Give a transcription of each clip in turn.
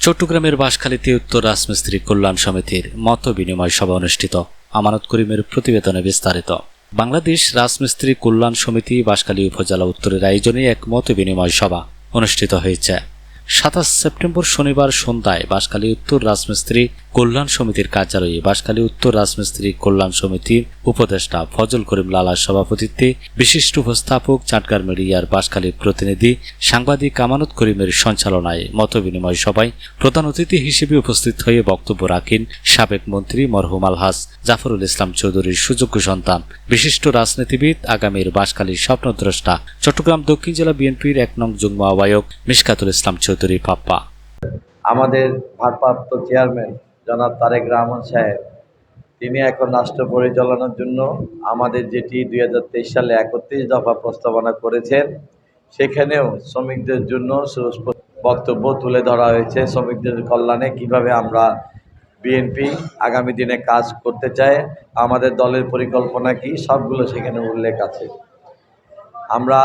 চট্টগ্রামের বাঁশখালীতে উত্তর রাজমিস্ত্রি কল্যাণ সমিতির মত বিনিময় সভা অনুষ্ঠিত। আমানত করিমের প্রতিবেদনে বিস্তারিত। বাংলাদেশ রাজমিস্ত্রি কল্যাণ সমিতি বাঁশখালী উপজেলা উত্তরের আয়োজনে এক মত বিনিময় সভা অনুষ্ঠিত হয়েছে। সাতাশ সেপ্টেম্বর শনিবার সন্ধ্যায় বাঁশখালী উত্তর রাজমিস্ত্রি কল্যাণ সমিতির কার্যালয়ে বাঁশখালী উত্তর রাজমিস্ত্রি কল্যাণ সমিতির উপদেষ্টা ফজল করিম লালার সভাপতিত্বে বিশিষ্ট উপস্থাপক, চাটগার মিডিয়ার বাঁশখালীর প্রতিনিধি সাংবাদিক আমানত করিমের সঞ্চালনায় মতবিনিময় সভায় প্রধান অতিথি হিসেবে উপস্থিত হয়ে বক্তব্য রাখেন সাবেক মন্ত্রী মরহুম আলহাস জাফরুল ইসলাম চৌধুরীর সুযোগ্য সন্তান। বিশিষ্ট রাজনীতিবিদ, আগামীর বাঁশখালীর স্বপ্নদ্রষ্টা, চট্টগ্রাম দক্ষিণ জেলা বিএনপির এক নং যুগ্ম আহ্বায়ক মিশকাতুল ইসলাম চৌধুরী। পাপ্পা। আমাদের ভারপ্রাপ্ত চেয়ারম্যান জনাব তারেক রহমান সাহেব, তিনি এখন রাষ্ট্র পরিচালনার জন্য আমাদের যেটি দুই সালে একত্রিশ দফা প্রস্তাবনা করেছেন, সেখানেও শ্রমিকদের জন্য বক্তব্য তুলে ধরা হয়েছে। শ্রমিকদের কল্যাণে কীভাবে আমরা বিএনপি আগামী দিনে কাজ করতে চায় আমাদের দলের পরিকল্পনা কি, সবগুলো সেখানে উল্লেখ আছে। আমরা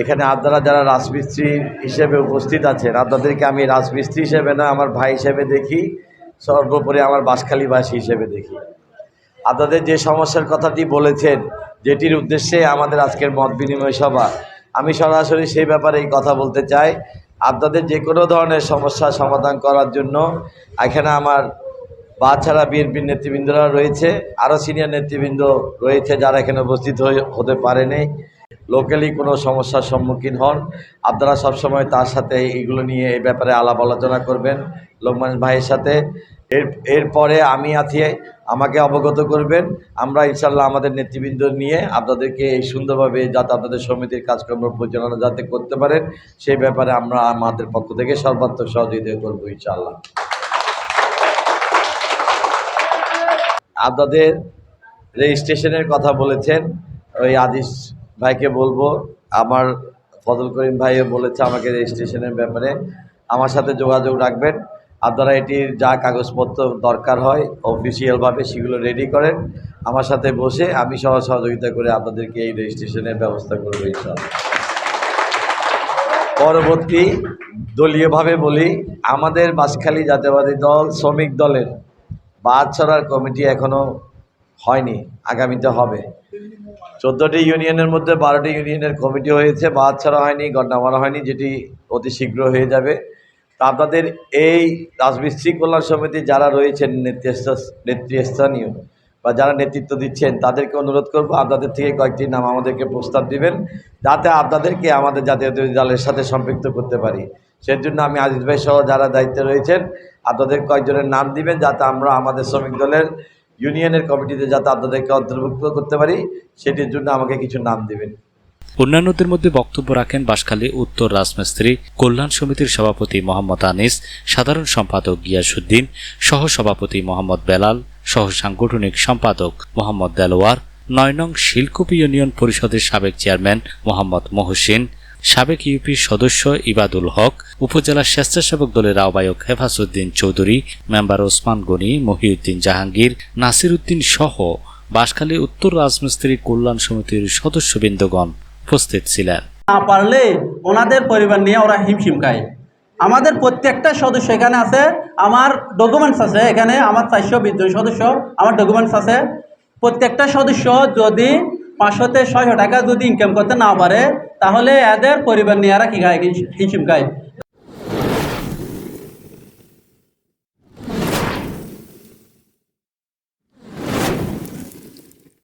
এখানে আপনারা যারা রাজমিস্ত্রি হিসেবে উপস্থিত আছেন, আপনাদেরকে আমি রাজমিস্ত্রি হিসেবে না, আমার ভাই হিসেবে দেখি, সর্বোপরি আমার বাসখালীবাসী হিসেবে দেখি। আপনাদের যে সমস্যার কথাটি বলেছেন, যেটির উদ্দেশ্যে আমাদের আজকের মত বিনিময় সভা, আমি সরাসরি সেই ব্যাপারে কথা বলতে চাই। আপনাদের যে কোনো ধরনের সমস্যা সমাধান করার জন্য এখানে আমার বা ছাড়া বিএনপির নেতৃবৃন্দরা রয়েছে, আরও সিনিয়র নেতৃবৃন্দ রয়েছে যারা এখানে উপস্থিত হতে পারেনি। লোকালি কোনো সমস্যার সম্মুখীন হন। আপনারা সবসময় তার সাথে এইগুলো নিয়ে এই ব্যাপারে আলাপ আলোচনা করবেন লোকমান ভাইয়ের সাথে। এর, এরপরে আমি আছি, আমাকে অবগত করবেন। আমরা ইনশাল্লাহ আমাদের নেতৃবৃন্দ নিয়ে আপনাদেরকে এই সুন্দরভাবে যাতে আপনাদের সমিতির কাজকর্ম পরিচালনা যাতে করতে পারেন, সেই ব্যাপারে আমরা আমাদের পক্ষ থেকে সর্বাত্মক সহযোগিতা করব ইনশাল্লাহ আপনাদের রেজিস্ট্রেশনের কথা বলেছেন ওই আদিস ভাইকে বলব, আমার ফজল করিম ভাইও বলেছে আমাকে রেজিস্ট্রেশনের ব্যাপারে, আমার সাথে যোগাযোগ রাখবেন। আপনারা এটির যা কাগজপত্র দরকার হয় অফিসিয়ালভাবে সেগুলো রেডি করেন। আমার সাথে বসে আমি সহ সহযোগিতা করে আপনাদেরকে এই রেজিস্ট্রেশনের ব্যবস্থা করব ইনশাআল্লাহ। পরবর্তী দলীয়ভাবে বলি, আমাদের বাসখালী জাতীয়বাদী দল শ্রমিক দলের বাদ ছড়ার কমিটি এখনও হয়নি, আগামীতে হবে। চোদ্দোটি ইউনিয়নের মধ্যে বারোটি ইউনিয়নের কমিটি হয়েছে, বাদ ছাড়া হয়নি, গন্ডা মারা হয়নি, যেটি অতি শীঘ্র হয়ে যাবে। তা আপনাদের এই রাজমিস্ত্রি কল্যাণ সমিতি যারা রয়েছেন নেতৃস্ಥ নেতৃস্থানীয় বা যারা নেতৃত্ব দিচ্ছেন, তাদেরকে অনুরোধ করব, আপনাদের থেকে কয়েকটি নাম আমাদেরকে প্রস্তাব দিবেন, যাতে আপনাদেরকে আমাদের জাতীয় দলের সাথে সম্পৃক্ত করতে পারি। সেজন্য আমি আজিজ ভাই সহ যারা দায়িত্বে রয়েছেন, আপনাদের কয়েকজনের নাম দিবেন, যাতে আমরা আমাদের শ্রমিক দলের ইউনিয়নের কমিটিতে যাতে আপনাদেরকে অন্তর্ভুক্ত করতে পারি, সেটির জন্য আমাকে কিছু নাম দেবেন। অন্যান্যদের মধ্যে বক্তব্য রাখেন বাঁশখালী উত্তর রাজমিস্ত্রি, কল্যাণ সমিতির সভাপতি মোহাম্মদ আনিস, সাধারণ সম্পাদক গিয়াসুদ্দিন সহ সভাপতি মোহাম্মদ বেলাল সহ সাংগঠনিক সম্পাদক মোহাম্মদ দেলোয়ার, নয় নং শিলকুপি ইউনিয়ন পরিষদের সাবেক চেয়ারম্যান মোহাম্মদ মহসিন সাবেক ইউপি সদস্য ইবাদুল হক, উপজেলা স্বেচ্ছাসেবক দলের আহ্বায়ক হেফাজউদ্দিন চৌধুরী, মেম্বার ওসমান গনি, মহিউদ্দিন জাহাঙ্গীর নাসির উদ্দিন সহ বাঁশখালী উত্তর রাজমিস্ত্রি কল্যাণ সমিতির সদস্যবৃন্দগণ উপস্থিত ছিলেন। না পারলে ওনাদের পরিবার নিয়ে ওরা হিমশিম খায়। আমাদের প্রত্যেকটা সদস্য এখানে আছে, আমার ডকুমেন্টস আছে, এখানে আমার চারশো বিশ সদস্য, আমার ডকুমেন্টস আছে। প্রত্যেকটা সদস্য যদি পাঁচশোতে ছয়শো টাকা যদি ইনকাম করতে না পারে, তাহলে এদের পরিবার নিয়ে এরা কী খায় হিমশিম খায়